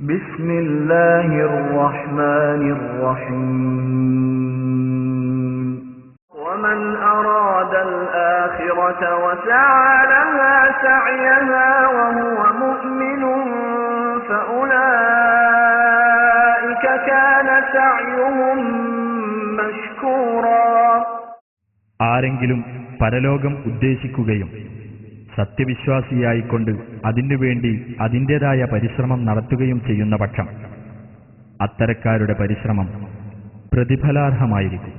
بسم الله الرحمن الرحيم ومن أراد الآخرة وسعى لها سعيها وهو مؤمن فأولئك كان سعيهم مشكورا ആരെങ്കിലും പരലോകം ഉദ്ദേശിക്കുകയും സത്യവിശ്വാസിയായിക്കൊണ്ട് അതിനുവേണ്ടി അതിൻ്റെതായ പരിശ്രമം നടത്തുകയും ചെയ്യുന്ന പക്ഷം അത്തരക്കാരുടെ പരിശ്രമം പ്രതിഫലാർഹമായിരിക്കും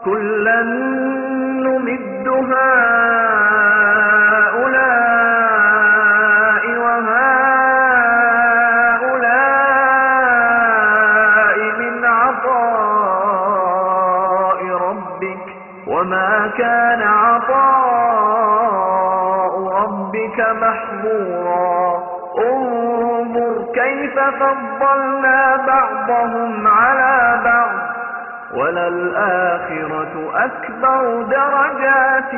كلا نمد هؤلاء وهؤلاء من عطاء ربك وما كان عطاء ربك محظورا. انظر كيف فضلنا بعضهم على بعض. وللآخرة أكبر درجات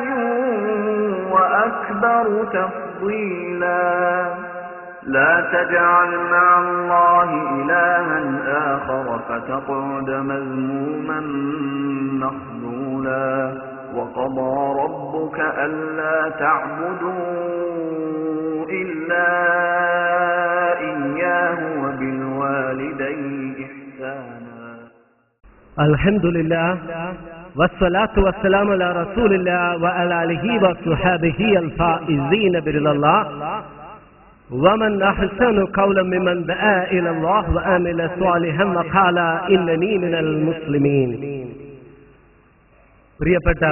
وأكبر تفضيلا. لا تجعل مع الله إلها آخر فتقعد مذموما مخذولا. وقضى ربك ألا تعبدوا إلا إياه وبالوالدين إحسانا. الحمد لله والصلاة والسلام على رسول الله وعلى آله وصحبه الفائزين برضا الله. ومن أحسن قولا ممن دعا إلى الله وآمل صالحا وقال إنني من المسلمين. പ്രിയപ്പെട്ട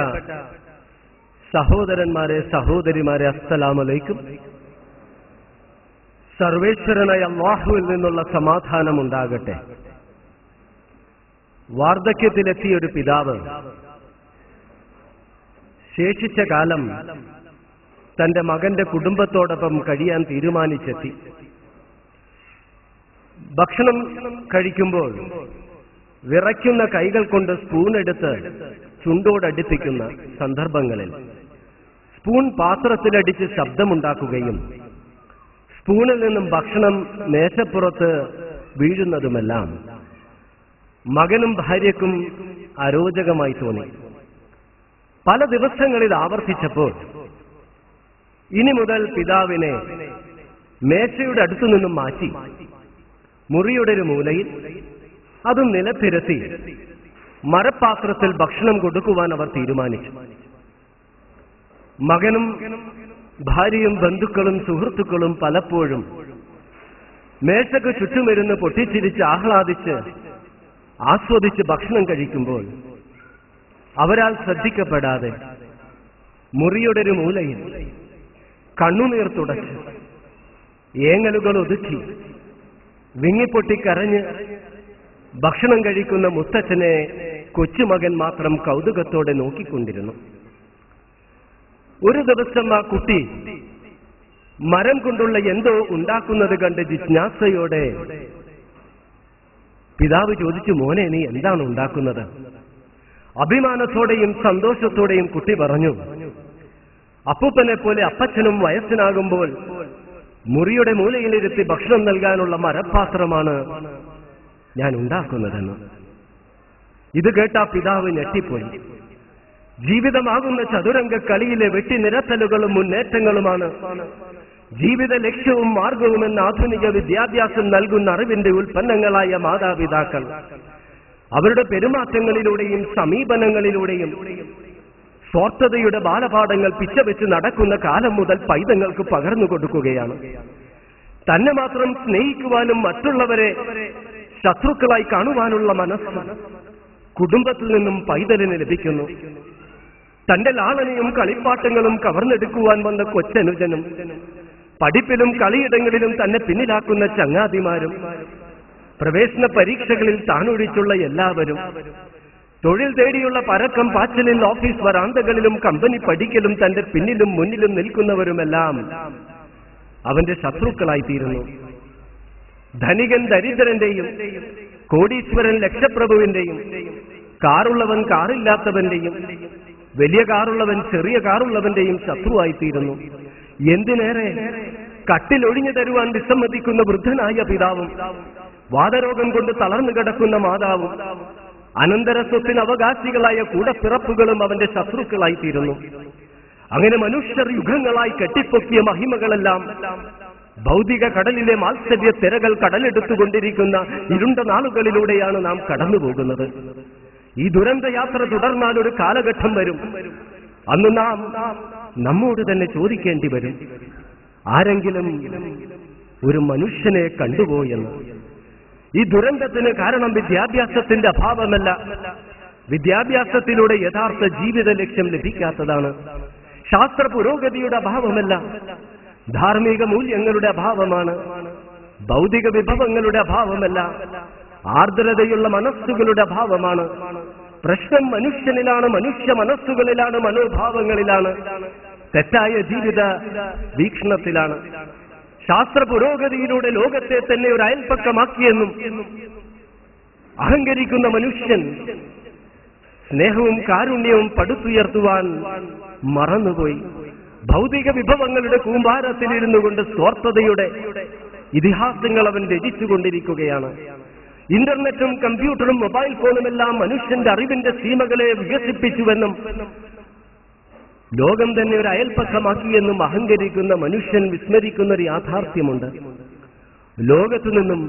സഹോദരന്മാരെ സഹോദരിമാരെ അസ്സലാമലൈക്കും. സർവേശ്വരനായ അള്ളാഹുവിൽ നിന്നുള്ള സമാധാനം ഉണ്ടാകട്ടെ. വാർദ്ധക്യത്തിലെത്തിയ ഒരു പിതാവ് ശേഷിച്ച കാലം തന്റെ മകന്റെ കുടുംബത്തോടൊപ്പം കഴിയാൻ തീരുമാനിച്ചെത്തി. ഭക്ഷണം കഴിക്കുമ്പോൾ വിറയ്ക്കുന്ന കൈകൾ കൊണ്ട് സ്പൂൺ എടുത്ത് ചുണ്ടോടടുപ്പിക്കുന്ന സന്ദർഭങ്ങളിൽ സ്പൂൺ പാത്രത്തിലടിച്ച് ശബ്ദമുണ്ടാക്കുകയും സ്പൂണിൽ നിന്നും ഭക്ഷണം മേശപ്പുറത്ത് വീഴുന്നതുമെല്ലാം മകനും ഭാര്യക്കും അരോചകമായി തോന്നി. പല ദിവസങ്ങളിൽ ആവർത്തിച്ചപ്പോൾ ഇനി മുതൽ പിതാവിനെ മേശയുടെ അടുത്തു നിന്നും മാറ്റി മുറിയുടെ ഒരു മൂലയിൽ അതും നിലത്തിരുത്തി മരപ്പാത്രത്തിൽ ഭക്ഷണം കൊടുക്കുവാൻ അവർ തീരുമാനിച്ചു. മകനും ഭാര്യയും ബന്ധുക്കളും സുഹൃത്തുക്കളും പലപ്പോഴും മേശക്ക് ചുറ്റുമിരുന്ന് പൊട്ടിച്ചിരിച്ച് ആഹ്ലാദിച്ച് ആസ്വദിച്ച് ഭക്ഷണം കഴിക്കുമ്പോൾ അവരാൽ ശ്രദ്ധിക്കപ്പെടാതെ മുറിയുടെ ഒരു മൂലയിൽ കണ്ണുനീർ തുടച്ച് ഏങ്ങലുകൾ ഒതുക്കി വിങ്ങിപ്പൊട്ടിക്കരഞ്ഞ് ഭക്ഷണം കഴിക്കുന്ന മുത്തച്ഛനെ കൊച്ചുമകൻ മാത്രം കൗതുകത്തോടെ നോക്കിക്കൊണ്ടിരുന്നു. ഒരു ദിവസം ആ കുട്ടി മരം കൊണ്ടുള്ള എന്തോ ഉണ്ടാക്കുന്നത് കണ്ട് ജിജ്ഞാസയോടെ പിതാവ് ചോദിച്ചു മോനെ നീ എന്താണ് ഉണ്ടാക്കുന്നത്? അഭിമാനത്തോടെയും സന്തോഷത്തോടെയും കുട്ടി പറഞ്ഞു അപ്പൂപ്പനെ പോലെ അപ്പച്ചനും വയസ്സിനാകുമ്പോൾ മുറിയുടെ മൂലയിലിരുത്തി ഭക്ഷണം നൽകാനുള്ള മരപ്പാത്രമാണ് ഞാൻ ഉണ്ടാക്കുന്നതെന്ന് ഇത് കേട്ട പിതാവ് ഞെട്ടിപ്പോയി. ജീവിതമാകുന്ന ചതുരംഗ കളിയിലെ വെട്ടിനിരത്തലുകളും മുന്നേറ്റങ്ങളുമാണ്. ജീവിത ലക്ഷ്യവും മാർഗവുമെന്ന ആധുനിക വിദ്യാഭ്യാസം നൽകുന്ന അറിവിന്റെ ഉൽപ്പന്നങ്ങളായ മാതാപിതാക്കൾ. അവരുടെ പെരുമാറ്റങ്ങളിലൂടെയും സമീപനങ്ങളിലൂടെയും സ്വാർത്ഥതയുടെ ബാലപാഠങ്ങൾ പിച്ചവെച്ച് നടക്കുന്ന കാലം മുതൽ പൈതങ്ങൾക്ക് പകർന്നു കൊടുക്കുകയാണ്. തന്നെ മാത്രം സ്നേഹിക്കുവാനും മറ്റുള്ളവരെ ശത്രുക്കളായി കാണുവാനുള്ള മനസ്സ് കുടുംബത്തിൽ നിന്നും പൈതലിന് ലഭിക്കുന്നു. തന്റെ ലാളനയും കളിപ്പാട്ടങ്ങളും കവർന്നെടുക്കുവാൻ വന്ന കൊച്ചനുജനും പഠിപ്പിലും കളിയിടങ്ങളിലും തന്നെ പിന്നിലാക്കുന്ന ചങ്ങാതിമാരും പ്രവേശന പരീക്ഷകളിൽ താനൊഴിച്ചുള്ള എല്ലാവരും തൊഴിൽ തേടിയുള്ള പരക്കം പാച്ചലിൽ ഓഫീസ് വരാന്തകളിലും കമ്പനി പഠിക്കലും തന്റെ പിന്നിലും മുന്നിലും നിൽക്കുന്നവരുമെല്ലാം അവന്റെ ശത്രുക്കളായി തീരുന്നു ധനികൻ ദരിദ്രന്റെയും കോടീശ്വരൻ ലക്ഷപ്രഭുവിന്റെയും കാറുള്ളവൻ കാറില്ലാത്തവന്റെയും വലിയ കാറുള്ളവൻ ചെറിയ കാറുള്ളവന്റെയും ശത്രുവായിത്തീരുന്നു. എന്തിനേറെ? കട്ടിലൊഴിഞ്ഞു തരുവാൻ വിസമ്മതിക്കുന്ന വൃദ്ധനായ പിതാവും വാദരോഗം കൊണ്ട് തളർന്നു കിടക്കുന്ന മാതാവും അനന്തര സ്വത്തിന് അവകാശികളായ കൂടപ്പിറപ്പുകളും അവന്റെ ശത്രുക്കളായിത്തീരുന്നു. അങ്ങനെ മനുഷ്യർ യുഗങ്ങളായി കെട്ടിപ്പൊക്കിയ മഹിമകളെല്ലാം ഭൗതിക കടലിലെ മാത്സര്യ തിരകൾ കടലെടുത്തുകൊണ്ടിരിക്കുന്ന ഇരുണ്ട നാളുകളിലൂടെയാണ് നാം കടന്നുപോകുന്നത്. ഈ ദുരന്തയാത്ര തുടർന്നാൽ ഒരു കാലഘട്ടം വരും. അന്ന് നാം നമ്മോട് തന്നെ ചോദിക്കേണ്ടി വരും. ആരെങ്കിലും ഒരു മനുഷ്യനെ കണ്ടുപോയെന്ന് ഈ ദുരന്തത്തിന് കാരണം വിദ്യാഭ്യാസത്തിന്റെ അഭാവമല്ല. വിദ്യാഭ്യാസത്തിലൂടെ യഥാർത്ഥ ജീവിത ലക്ഷ്യം ലഭിക്കാത്തതാണ്. ശാസ്ത്ര പുരോഗതിയുടെ അഭാവമല്ല. ധാർമ്മിക മൂല്യങ്ങളുടെ അഭാവമാണ്. ഭൗതിക വിഭവങ്ങളുടെ അഭാവമല്ല. ആർദ്രതയുള്ള മനസ്സുകളുടെ അഭാവമാണ്. പ്രശ്നം മനുഷ്യനിലാണ് മനുഷ്യ മനസ്സുകളിലാണ് മനോഭാവങ്ങളിലാണ്. തെറ്റായ ജീവിത വീക്ഷണത്തിലാണ്. ശാസ്ത്ര പുരോഗതിയിലൂടെ ലോകത്തെ തന്നെ ഒരു അയൽപ്പക്കമാക്കിയെന്നും അഹങ്കരിക്കുന്ന മനുഷ്യൻ സ്നേഹവും കാരുണ്യവും പടുത്തുയർത്തുവാൻ മറന്നുപോയി. ഭൗതിക വിഭവങ്ങളുടെ കൂമ്പാരത്തിലിരുന്നു കൊണ്ട് സ്വാർത്ഥതയുടെ ഇതിഹാസങ്ങൾ അവൻ രചിച്ചുകൊണ്ടിരിക്കുകയാണ്. ഇന്റർനെറ്റും കമ്പ്യൂട്ടറും മൊബൈൽ ഫോണുമെല്ലാം മനുഷ്യന്റെ അറിവിന്റെ സീമകളെ വികസിപ്പിച്ചുവെന്നും ലോകം തന്നെ ഒരു അയൽപ്പക്കമാക്കിയെന്നും അഹങ്കരിക്കുന്ന മനുഷ്യൻ വിസ്മരിക്കുന്ന ഒരു യാഥാർത്ഥ്യമുണ്ട്. ലോകത്തു നിന്നും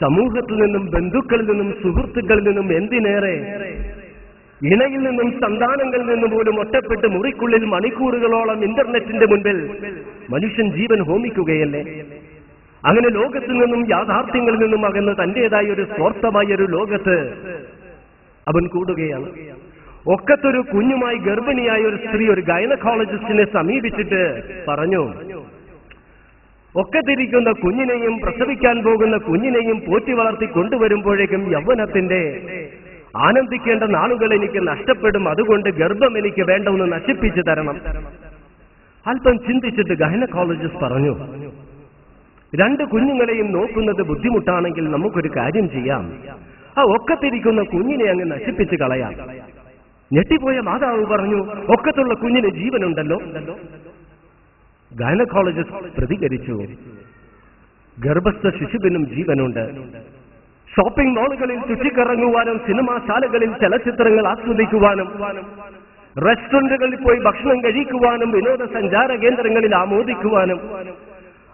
സമൂഹത്തിൽ നിന്നും ബന്ധുക്കളിൽ നിന്നും സുഹൃത്തുക്കളിൽ നിന്നും എന്തിനേറെ ഇണയിൽ നിന്നും സന്താനങ്ങളിൽ നിന്നും പോലും ഒറ്റപ്പെട്ട് മുറിക്കുള്ളിൽ മണിക്കൂറുകളോളം ഇന്റർനെറ്റിന്റെ മുൻപിൽ മനുഷ്യൻ ജീവൻ ഹോമിക്കുകയല്ലേ? അങ്ങനെ ലോകത്തിൽ നിന്നും യാഥാർത്ഥ്യങ്ങളിൽ നിന്നും അകന്ന് തന്റേതായ ഒരു സ്വാർത്ഥമായ ഒരു ലോകത്ത് അവൻ കൂടുകയാണ്. ഒക്കത്തൊരു കുഞ്ഞുമായി ഗർഭിണിയായ ഒരു സ്ത്രീ ഒരു ഗൈനക്കോളജിസ്റ്റിനെ സമീപിച്ചിട്ട് പറഞ്ഞു ഒക്കത്തിരിക്കുന്ന കുഞ്ഞിനെയും പ്രസവിക്കാൻ പോകുന്ന കുഞ്ഞിനെയും പോറ്റി വളർത്തി കൊണ്ടുവരുമ്പോഴേക്കും യൗവനത്തിന്റെ ആനന്ദിക്കേണ്ട നാളുകൾ എനിക്ക് നഷ്ടപ്പെടും. അതുകൊണ്ട് ഗർഭം എനിക്ക് വേണ്ട ഒന്ന് നശിപ്പിച്ചു തരണം. അല്പം ചിന്തിച്ചിട്ട് ഗൈനക്കോളജിസ്റ്റ് പറഞ്ഞു രണ്ട് കുഞ്ഞുങ്ങളെയും നോക്കുന്നത് ബുദ്ധിമുട്ടാണെങ്കിൽ നമുക്കൊരു കാര്യം ചെയ്യാം. ആ ഒക്കത്തിരിക്കുന്ന കുഞ്ഞിനെ അങ്ങ് നശിപ്പിച്ച് കളയാം. ഞെട്ടിപ്പോയ മാതാവ് പറഞ്ഞു ഒക്കത്തുള്ള കുഞ്ഞിന് ജീവനുണ്ടല്ലോ. ഗൈനക്കോളജിസ്റ്റ് പ്രതികരിച്ചു ഗർഭസ്ഥ ശിശുവിനും ജീവനുണ്ട്. ഷോപ്പിംഗ് മാളുകളിൽ ചുറ്റിക്കറങ്ങുവാനും സിനിമാശാലകളിൽ ചലച്ചിത്രങ്ങൾ ആസ്വദിക്കുവാനും റെസ്റ്റോറന്റുകളിൽ പോയി ഭക്ഷണം കഴിക്കുവാനും വിനോദസഞ്ചാര കേന്ദ്രങ്ങളിൽ ആമോദിക്കുവാനും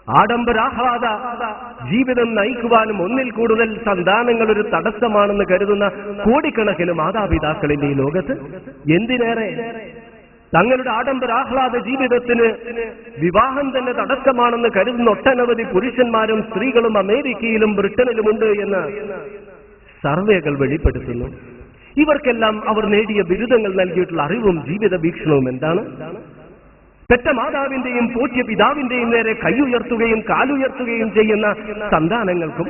ആഡംബരാഹ്ലാദ ജീവിതം നയിക്കുവാനും ഒന്നിൽ കൂടുതൽ സന്താനങ്ങൾ ഒരു തടസ്സമാണെന്ന് കരുതുന്ന കോടിക്കണക്കിന് മാതാപിതാക്കളിൽ ഈ ലോകത്ത്. എന്തിനേറെ? തങ്ങളുടെ ആഡംബരാഹ്ലാദ ജീവിതത്തിന് വിവാഹം തന്നെ തടസ്സമാണെന്ന് കരുതുന്ന ഒട്ടനവധി പുരുഷന്മാരും സ്ത്രീകളും അമേരിക്കയിലും ബ്രിട്ടനിലുമുണ്ട് എന്ന് സർവേകൾ വെളിപ്പെടുത്തുന്നു. ഇവർക്കെല്ലാം അവർ നേടിയ ബിരുദങ്ങൾ നൽകിയിട്ടുള്ള അറിവും ജീവിത വീക്ഷണവും എന്താണ്? പെറ്റ മാതാവിന്റെയും പോറ്റിയ പിതാവിന്റെയും നേരെ കൈയുയർത്തുകയും കാലുയർത്തുകയും ചെയ്യുന്ന സന്താനങ്ങൾക്കും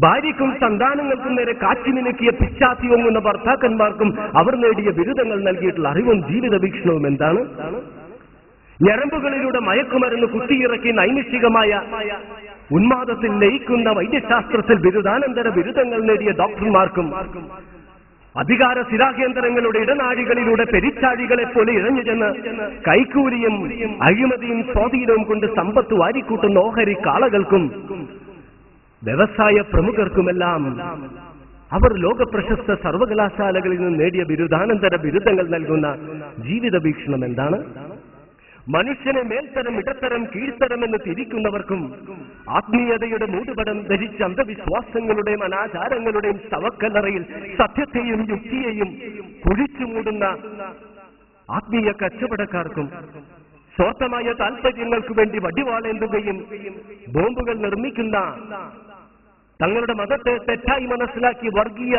ഭാര്യയ്ക്കും സന്താനങ്ങൾക്കും നേരെ കാച്ചിമിനുക്കിയ പിച്ചാത്തി ഒങ്ങുന്ന ഭർത്താക്കന്മാർക്കും അവർ നേടിയ ബിരുദങ്ങൾ നൽകിയിട്ടുള്ള അറിവും ജീവിത വീക്ഷണവും എന്താണ്? ഞരമ്പുകളിലൂടെ മയക്കുമരുന്ന് കുത്തിയിറക്കി നൈമിഷികമായ ഉന്മാദത്തിൽ ലയിക്കുന്ന വൈദ്യശാസ്ത്രത്തിൽ ബിരുദാനന്തര ബിരുദങ്ങൾ നേടിയ ഡോക്ടർമാർക്കും അധികാര സ്ഥിരാകേന്ദ്രങ്ങളുടെ ഇടനാഴികളിലൂടെ പെരിച്ചാഴികളെ പോലെ ഇഴഞ്ഞു ചെന്ന് കൈക്കൂലിയും അഴിമതിയും സ്വാധീനവും കൊണ്ട് സമ്പത്ത് വാരിക്കൂട്ടുന്ന ഓഹരി കാളകൾക്കും വ്യവസായ പ്രമുഖർക്കുമെല്ലാം അവർ ലോക പ്രശസ്ത സർവകലാശാലകളിൽ നിന്ന് നേടിയ ബിരുദാനന്തര ബിരുദങ്ങൾ നൽകുന്ന ജീവിത വീക്ഷണം എന്താണ്? മനുഷ്യനെ മേൽത്തരം ഇടത്തരം കീഴ്ത്തരം എന്ന് തിരിക്കുന്നവർക്കും ആത്മീയതയുടെ മൂടുപടം ധരിച്ച അന്ധവിശ്വാസങ്ങളുടെയും അനാചാരങ്ങളുടെയും ശവക്കല്ലറയിൽ സത്യത്തെയും യുക്തിയെയും കുഴിച്ചു മൂടുന്ന ആത്മീയ കച്ചവടക്കാർക്കും സ്വാർത്ഥമായ താൽപര്യങ്ങൾക്ക് വേണ്ടി വടിവാളേന്തുകയും ബോംബുകൾ നിർമ്മിക്കുന്ന തങ്ങളുടെ മതത്തെ തെറ്റായി മനസ്സിലാക്കി വർഗീയ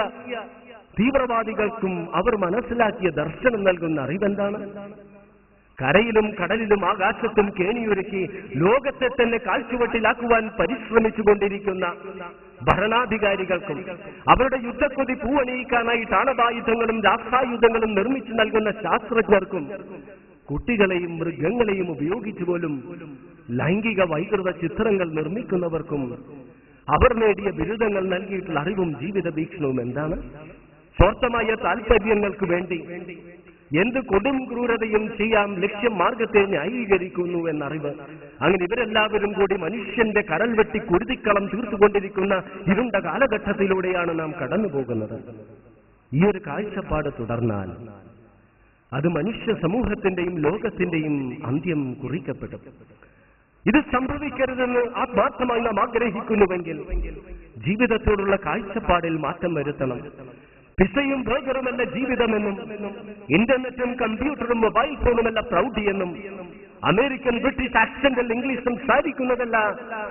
തീവ്രവാദികൾക്കും അവർ മനസ്സിലാക്കിയ ദർശനം നൽകുന്ന അറിവെന്താണ്? കരയിലും കടലിലും ആകാശത്തും കേണിയൊരുക്കി ലോകത്തെ തന്നെ കാഴ്ചവട്ടിലാക്കുവാൻ പരിശ്രമിച്ചുകൊണ്ടിരിക്കുന്ന ഭരണാധികാരികൾക്കും അവരുടെ യുദ്ധക്കൊതി പൂവണിയിക്കാനായി താണവായുധങ്ങളും രാഷ്ട്രായുധങ്ങളും നിർമ്മിച്ചു നൽകുന്ന ശാസ്ത്രജ്ഞർക്കും കുട്ടികളെയും മൃഗങ്ങളെയും ഉപയോഗിച്ചു പോലും ലൈംഗിക വൈകൃത ചിത്രങ്ങൾ നിർമ്മിക്കുന്നവർക്കും അവർ നേടിയ ബിരുദങ്ങൾ നൽകിയിട്ടുള്ള അറിവും ജീവിത വീക്ഷണവും എന്താണ്? സ്വാർത്ഥമായ താല്പര്യങ്ങൾക്ക് വേണ്ടി. എന്ത് കൊടും ക്രൂരതയും ചെയ്യാം ലക്ഷ്യം മാർഗത്തെ ന്യായീകരിക്കുന്നു എന്നറിവ്. അങ്ങനെ ഇവരെല്ലാവരും കൂടി മനുഷ്യന്റെ കരൽ വെട്ടി കുരുതിക്കളം തീർത്തുകൊണ്ടിരിക്കുന്ന ഇരുണ്ട കാലഘട്ടത്തിലൂടെയാണ് നാം കടന്നു പോകുന്നത് ഈ ഒരു കാഴ്ചപ്പാട് തുടർന്നാൽ അത് മനുഷ്യ സമൂഹത്തിന്റെയും ലോകത്തിന്റെയും അന്ത്യം കുറിക്കപ്പെടും. ഇത് സംഭവിക്കരുതെന്ന് ആത്മാർത്ഥമായി നാം ആഗ്രഹിക്കുന്നുവെങ്കിൽ ജീവിതത്തോടുള്ള കാഴ്ചപ്പാടിൽ മാറ്റം വരുത്തണം. പിസയും ബർഗറുമല്ല ജീവിതമെന്നും ഇന്റർനെറ്റും കമ്പ്യൂട്ടറും മൊബൈൽ ഫോണുമല്ല പ്രൗഢിയെന്നും അമേരിക്കൻ ബ്രിട്ടീഷ് ആക്സന്റൽ ഇംഗ്ലീഷ് സംസാരിക്കുന്നതല്ല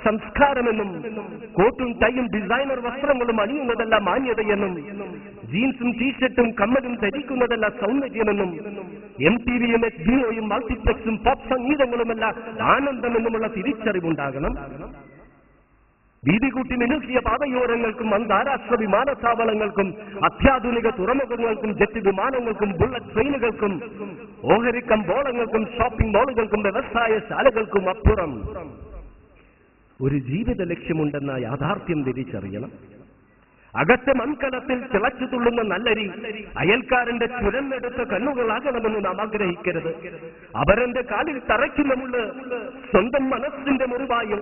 സംസ്കാരമെന്നും കോട്ടും ടൈയും ഡിസൈനർ വസ്ത്രങ്ങളും അണിയുന്നതല്ല മാന്യതയെന്നും ജീൻസും ടീഷർട്ടും കമ്മലും ധരിക്കുന്നതല്ല സൗന്ദര്യമെന്നും എം ടി വിയും എച്ച് ബി മൾട്ടിപ്ലക്സും പോപ്പ് സംഗീതങ്ങളുമല്ല ആനന്ദമെന്നുമുള്ള തിരിച്ചറിവുണ്ടാകണം. വീതികൂട്ടി മിനുക്കിയ പാതയോരങ്ങൾക്കും അന്താരാഷ്ട്ര വിമാനത്താവളങ്ങൾക്കും അത്യാധുനിക തുറമുഖങ്ങൾക്കും ജെറ്റ് വിമാനങ്ങൾക്കും ബുള്ളറ്റ് ട്രെയിനുകൾക്കും ഓഹരി കമ്പോളങ്ങൾക്കും ഷോപ്പിംഗ് മാളുകൾക്കും വ്യവസായ ശാലകൾക്കും അപ്പുറം. ഒരു ജീവിത ലക്ഷ്യമുണ്ടെന്ന യാഥാർത്ഥ്യം തിരിച്ചറിയണം. അകത്തെ മൺകലത്തിൽ തിളച്ചു തുള്ളുന്ന നല്ലരി അയൽക്കാരന്റെ ചുരന്നെടുത്ത കണ്ണുകളാകണമെന്ന് നാം ആഗ്രഹിക്കരുത്. അവരന്റെ കാലിൽ തറയ്ക്കുന്ന മുള്ള് സ്വന്തം മനസ്സിന്റെ മുറിവായും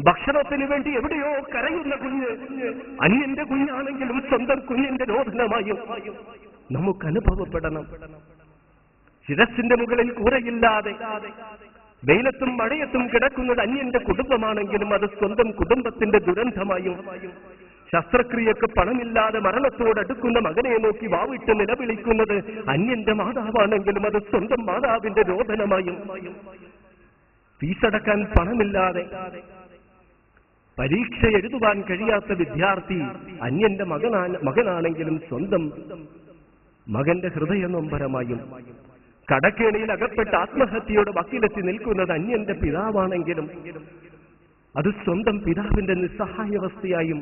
ഭക്ഷണത്തിന് വേണ്ടി എവിടെയോ കരയുന്ന കുഞ്ഞ് അന്യന്റെ കുഞ്ഞാണെങ്കിലും സ്വന്തം കുഞ്ഞിന്റെ രോധനമായും നമുക്ക് അനുഭവപ്പെടണം. ശിരസിന്റെ മുകളിൽ കൂരയില്ലാതെ വെയിലത്തും മഴയത്തും കിടക്കുന്നത് അന്യന്റെ കുടുംബമാണെങ്കിലും അത് സ്വന്തം കുടുംബത്തിന്റെ ദുരന്തമായും ശസ്ത്രക്രിയക്ക് പണമില്ലാതെ മരണത്തോടടുക്കുന്ന മകനെ നോക്കി വാവിട്ട് നിലവിളിക്കുന്നത് അന്യന്റെ മാതാവാണെങ്കിലും അത് സ്വന്തം മാതാവിന്റെ രോധനമായും ഫീസടക്കാൻ പണമില്ലാതെ പരീക്ഷ എഴുതുവാൻ കഴിയാത്ത വിദ്യാർത്ഥി അന്യന്റെ മകനാണ് മകനാണെങ്കിലും സ്വന്തം മകന്റെ ഹൃദയ നൊമ്പരമായും കടക്കേണിയിൽ അകപ്പെട്ട ആത്മഹത്യയുടെ വക്കിലെത്തി നിൽക്കുന്നത് അന്യന്റെ പിതാവാണെങ്കിലും അത് സ്വന്തം പിതാവിന്റെ നിസ്സഹായാവസ്ഥയായും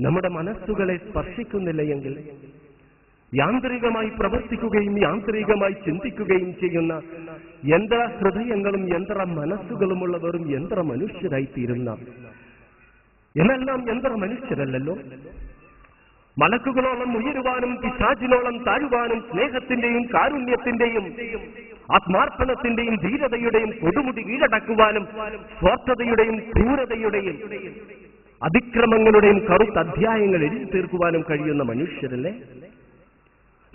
നമ്മുടെ മനസ്സുകളെ സ്പർശിക്കുന്നില്ല എങ്കിൽ യാന്ത്രികമായി പ്രവർത്തിക്കുകയും യാന്ത്രികമായി ചിന്തിക്കുകയും ചെയ്യുന്ന യന്ത്ര ഹൃദയങ്ങളും യന്ത്ര മനസ്സുകളുമുള്ള വെറും യന്ത്ര മനുഷ്യരായി തീരുന്ന എന്നെല്ലാം യന്ത്ര മനുഷ്യരല്ലല്ലോ. മലക്കുകളോളം ഉയരുവാനും പിശാചിനോളം താഴുവാനും സ്നേഹത്തിന്റെയും കാരുണ്യത്തിന്റെയും ആത്മാർപ്പണത്തിന്റെയും ധീരതയുടെയും കൊടുമുടി കീഴടക്കുവാനും സ്വാർത്ഥതയുടെയും ക്രൂരതയുടെയും അതിക്രമങ്ങളുടെയും കറുത്ത അധ്യായങ്ങൾ എഴുതി തീർക്കുവാനും കഴിയുന്ന മനുഷ്യരല്ലേ?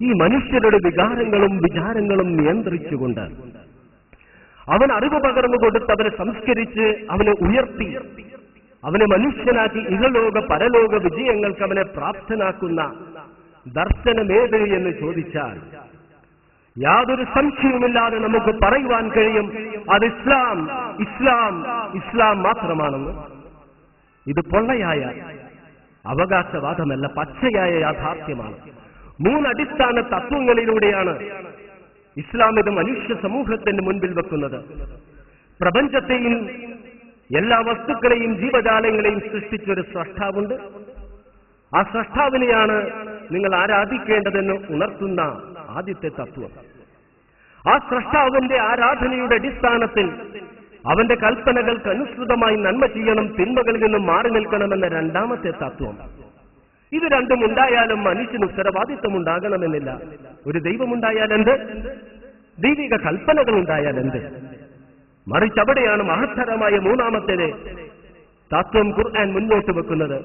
ഈ മനുഷ്യരുടെ വികാരങ്ങളും വിചാരങ്ങളും നിയന്ത്രിച്ചുകൊണ്ട് അവൻ അറിവ് പകർന്നു കൊടുത്ത് അവനെ സംസ്കരിച്ച് അവനെ ഉയർത്തി. അവനെ മനുഷ്യനാക്കി ഇഹലോക പരലോക വിജയങ്ങൾക്ക് അവനെ പ്രാപ്തനാക്കുന്ന ദർശനമേത് എന്ന് ചോദിച്ചാൽ യാതൊരു സംശയവുമില്ലാതെ നമുക്ക് പറയുവാൻ കഴിയും അത് ഇസ്ലാം ഇസ്ലാം ഇസ്ലാം മാത്രമാണെന്ന്. ഇത് പൊള്ളയായ അവകാശവാദമല്ല പച്ചയായ യാഥാർത്ഥ്യമാണ്. മൂന്നടിസ്ഥാന തത്വങ്ങളിലൂടെയാണ് ഇസ്ലാം മനുഷ്യ സമൂഹത്തിന് മുൻപിൽ വെക്കുന്നത്. പ്രപഞ്ചത്തെയും എല്ലാ വസ്തുക്കളെയും ജീവജാലങ്ങളെയും സൃഷ്ടിച്ചൊരു സ്രഷ്ടാവുണ്ട്. ആ സ്രഷ്ടാവിനെയാണ് നിങ്ങൾ ആരാധിക്കേണ്ടതെന്ന് ഉണർത്തുന്ന ആദ്യത്തെ തത്വം. ആ സ്രഷ്ടാവിന്റെ ആരാധനയുടെ അടിസ്ഥാനത്തിൽ അവന്റെ കൽപ്പനകൾക്ക് അനുസൃതമായി നന്മ ചെയ്യണം തിന്മകളിൽ നിന്നും മാറി നിൽക്കണമെന്ന രണ്ടാമത്തെ തത്വം ഇത് രണ്ടും ഉണ്ടായാലും മനുഷ്യന് ഉത്തരവാദിത്വം ഉണ്ടാകണമെന്നില്ല ഒരു ദൈവമുണ്ടായാൽ എന്ത് ദൈവിക കൽപ്പനകൾ ഉണ്ടായാൽ എന്ത് മറിച്ച് അവിടെയാണ് മഹത്തരമായ മൂന്നാമത്തേത് തത്വം ഖുർആൻ മുന്നോട്ട് വെക്കുന്നത്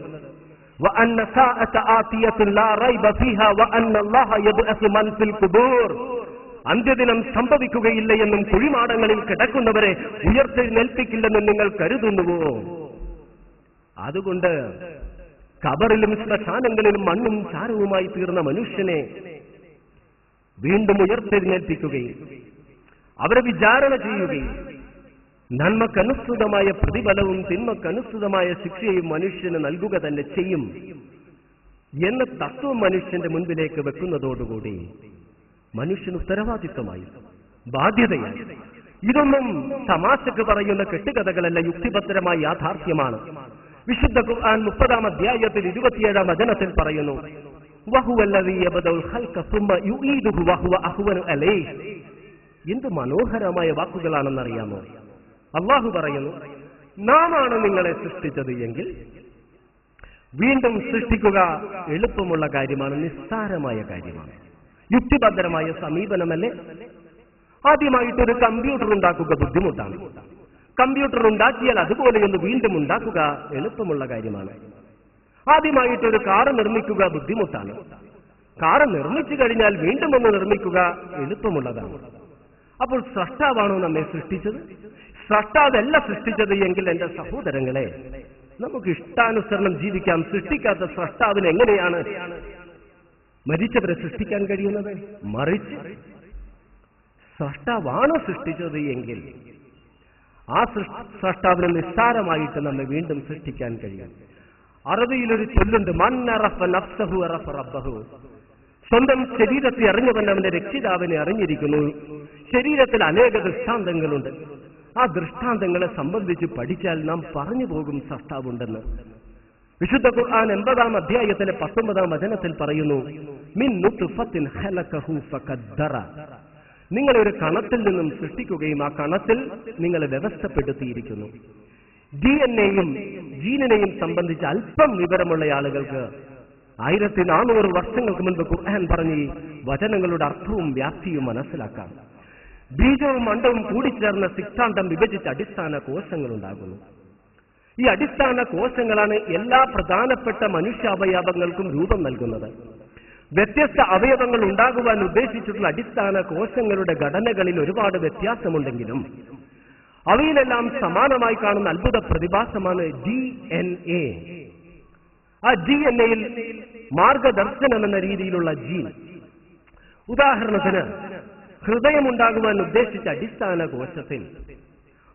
وأن ساعة آتية لا ريب فيها وأن الله يبعث من في القبور അന്ത്യദിനം സംഭവിക്കുകയില്ല എന്നും കുഴിമാടങ്ങളിൽ കിടക്കുന്നവരെ ഉയർത്തെഴുന്നേൽപ്പിക്കില്ലെന്നും നിങ്ങൾ കരുതുന്നുവോ? അതുകൊണ്ട് കബറിലും ശ്മശാനങ്ങളിലും മണ്ണും ചാരവുമായി തീർന്ന മനുഷ്യനെ വീണ്ടും ഉയർത്തെഴുന്നേൽപ്പിക്കുകയും അവരെ വിചാരണ ചെയ്യുകയും നന്മക്കനുസൃതമായ പ്രതിഫലവും തിന്മക്കനുസൃതമായ ശിക്ഷയും മനുഷ്യന് നൽകുക തന്നെ ചെയ്യും എന്ന തത്വം മനുഷ്യന്റെ മുൻപിലേക്ക് വെക്കുന്നതോടുകൂടി. മനുഷ്യന് ഉത്തരവാദിത്വമായി ബാധ്യതയായി. ഇതൊന്നും തമാശക്ക് പറയുന്ന കെട്ടുകഥകളല്ല യുക്തിഭദ്രമായ യാഥാർത്ഥ്യമാണ്. വിശുദ്ധ ഖുർആൻ മുപ്പതാം അധ്യായത്തിൽ ഇരുപത്തിയേഴാം വചനത്തിൽ പറയുന്നു എന്ത് മനോഹരമായ വാക്കുകളാണെന്നറിയാമോ? അള്ളാഹു പറയുന്നു നാമാണ് നിങ്ങളെ സൃഷ്ടിച്ചത് എങ്കിൽ വീണ്ടും സൃഷ്ടിക്കുക എളുപ്പമുള്ള കാര്യമാണ് നിസ്സാരമായ കാര്യമാണ്. യുക്തിഭദ്രമായ സമീപനമല്ലേ? ആദ്യമായിട്ട് ഒരു കമ്പ്യൂട്ടർ ഉണ്ടാക്കുക ബുദ്ധിമുട്ടാണ്. കമ്പ്യൂട്ടർ ഉണ്ടാക്കിയാൽ അതുപോലെയൊന്ന് വീണ്ടും ഉണ്ടാക്കുക എളുപ്പമുള്ള കാര്യമാണ്. ആദ്യമായിട്ട് ഒരു കാറ് നിർമ്മിക്കുക ബുദ്ധിമുട്ടാണ്. കാറ് നിർമ്മിച്ചു കഴിഞ്ഞാൽ വീണ്ടും ഒന്ന് നിർമ്മിക്കുക എളുപ്പമുള്ളതാണ്. അപ്പോൾ സ്രഷ്ടാവാണോ നമ്മെ സൃഷ്ടിച്ചത്? സ്രഷ്ടാവല്ല സൃഷ്ടിച്ചത് എങ്കിൽ എന്റെ സഹോദരങ്ങളെ നമുക്ക് ഇഷ്ടാനുസരണം ജീവിക്കാം. സൃഷ്ടിക്കാത്ത സ്രഷ്ടാവിന് എങ്ങനെയാണ് മരിച്ചവരെ സൃഷ്ടിക്കാൻ കഴിയുന്നത്? മറിച്ച് സൃഷ്ടാവാണ് സൃഷ്ടിച്ചത് എങ്കിൽ ആ സൃഷ്ടാവിനെ നിസ്സാരമായിട്ട് നമ്മെ വീണ്ടും സൃഷ്ടിക്കാൻ കഴിയും. അറബിയിലൊരു ചൊല്ലുണ്ട് സ്വന്തം ശരീരത്തെ അറിഞ്ഞവൻ അവന്റെ രക്ഷിതാവിനെ അറിഞ്ഞിരിക്കുന്നു. ശരീരത്തിൽ അനേക ദൃഷ്ടാന്തങ്ങളുണ്ട്. ആ ദൃഷ്ടാന്തങ്ങളെ സംബന്ധിച്ച് പഠിച്ചാൽ നാം പറഞ്ഞു പോകും സൃഷ്ടാവുണ്ടെന്ന്. വിശുദ്ധ ഖുർആൻ എൺപതാം അധ്യായത്തിലെ പത്തൊമ്പതാം വചനത്തിൽ പറയുന്നു മിൻ ഫഖദ്ദറ. നിങ്ങളെ ഒരു കണത്തിൽ നിന്നും സൃഷ്ടിക്കുകയും ആ കണത്തിൽ നിങ്ങളെ വ്യവസ്ഥപ്പെടുത്തിയിരിക്കുന്നു. ഡി എൻ എയും ജീനിനെയും സംബന്ധിച്ച് അല്പം വിവരമുള്ള ആളുകൾക്ക് ആയിരത്തി നാനൂറ് വർഷങ്ങൾക്ക് മുൻപ് ഖുർആൻ പറഞ്ഞ് വചനങ്ങളുടെ അർത്ഥവും വ്യാപ്തിയും മനസ്സിലാക്കാം. ബീജവും അണ്ടവും കൂടിച്ചേർന്ന സിദ്ധാന്തം വിഭജിച്ച അടിസ്ഥാന കോശങ്ങൾ ഉണ്ടാകുന്നു ഈ അടിസ്ഥാന കോശങ്ങളാണ് എല്ലാ പ്രധാനപ്പെട്ട മനുഷ്യാവയവങ്ങൾക്കും രൂപം നൽകുന്നത്. വ്യത്യസ്ത അവയവങ്ങൾ ഉണ്ടാകുവാൻ ഉദ്ദേശിച്ചിട്ടുള്ള അടിസ്ഥാന കോശങ്ങളുടെ ഘടനകളിൽ ഒരുപാട് വ്യത്യാസമുണ്ടെങ്കിലും അവയിലെല്ലാം സമാനമായി കാണുന്ന അത്ഭുത പ്രതിഭാസമാണ് ഡി എൻ എ. ആ ഡി എൻ എയിൽ മാർഗദർശനം എന്ന രീതിയിലുള്ള ജീൻ. ഉദാഹരണത്തിന് ഹൃദയമുണ്ടാകുവാൻ ഉദ്ദേശിച്ച അടിസ്ഥാന കോശത്തിൽ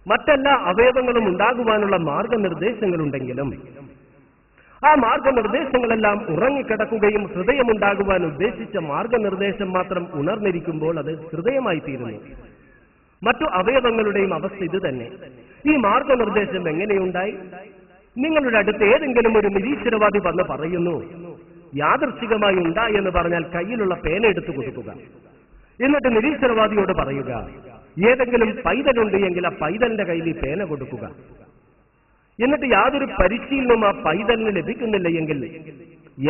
മറ്റെല്ലാ അവയവങ്ങളും ഉണ്ടാകുവാനുള്ള മാർഗനിർദ്ദേശങ്ങളുണ്ടെങ്കിലും ആ മാർഗനിർദ്ദേശങ്ങളെല്ലാം ഉറങ്ങിക്കിടക്കുകയും ഹൃദയമുണ്ടാകുവാൻ ഉദ്ദേശിച്ച മാർഗനിർദ്ദേശം മാത്രം ഉണർന്നിരിക്കുമ്പോൾ അത് ഹൃദയമായി തീരുന്നു മറ്റു അവയവങ്ങളുടെയും അവസ്ഥ ഇത് തന്നെ. ഈ മാർഗനിർദ്ദേശം എങ്ങനെയുണ്ടായി? നിങ്ങളുടെ അടുത്ത് ഏതെങ്കിലും ഒരു നിരീശ്വരവാദി വന്ന് പറയുന്നു യാദർശികമായി ഉണ്ടായി എന്ന് പറഞ്ഞാൽ കയ്യിലുള്ള പേന എടുത്തു കൊടുക്കുക. എന്നിട്ട് നിരീശ്വരവാദിയോട് പറയുക ഏതെങ്കിലും പൈതലുണ്ട് എങ്കിൽ ആ പൈതലിന്റെ കയ്യിൽ ഈ പേന കൊടുക്കുക. എന്നിട്ട് യാതൊരു പരിശീലനവും ആ പൈതലിന് ലഭിക്കുന്നില്ല എങ്കിൽ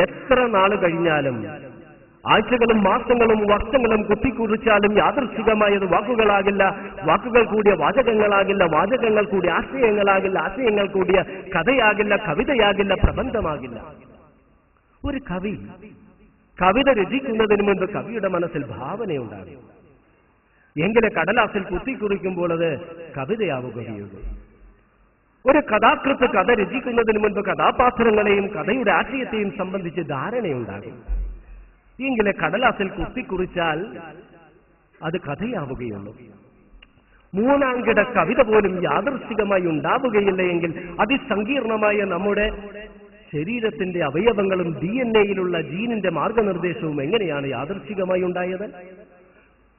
എത്ര നാൾ കഴിഞ്ഞാലും ആഴ്ചകളും മാസങ്ങളും വർഷങ്ങളും കുത്തിക്കുറിച്ചാലും യാദൃശികമായത് വാക്കുകളാകില്ല വാക്കുകൾ കൂടിയ വാചകങ്ങളാകില്ല വാചകങ്ങൾ കൂടിയ ആശയങ്ങളാകില്ല ആശയങ്ങൾ കൂടിയ കഥയാകില്ല കവിതയാകില്ല പ്രബന്ധമാകില്ല. ഒരു കവി കവിത രചിക്കുന്നതിന് മുൻപ് കവിയുടെ മനസ്സിൽ ഭാവനയുണ്ടാകും. എങ്കിലെ കടലാസിൽ കുത്തിക്കുറിക്കുമ്പോൾ അത് കവിതയാവുകയുള്ളൂ. ഒരു കഥാകൃത്ത് കഥ രചിക്കുന്നതിന് മുൻപ് കഥാപാത്രങ്ങളെയും കഥയുടെ ആശയത്തെയും സംബന്ധിച്ച് ധാരണയുണ്ടാകും. എങ്കിലെ കടലാസിൽ കുത്തിക്കുറിച്ചാൽ അത് കഥയാവുകയുള്ളൂ. മൂന്നാംകിട കവിത പോലും യാദൃശികമായി ഉണ്ടാവുകയില്ല എങ്കിൽ അതിസങ്കീർണമായ നമ്മുടെ ശരീരത്തിന്റെ അവയവങ്ങളും ഡി എൻ എയിലുള്ള ജീനിന്റെ മാർഗനിർദ്ദേശവും എങ്ങനെയാണ് യാദൃശികമായി ഉണ്ടായത്?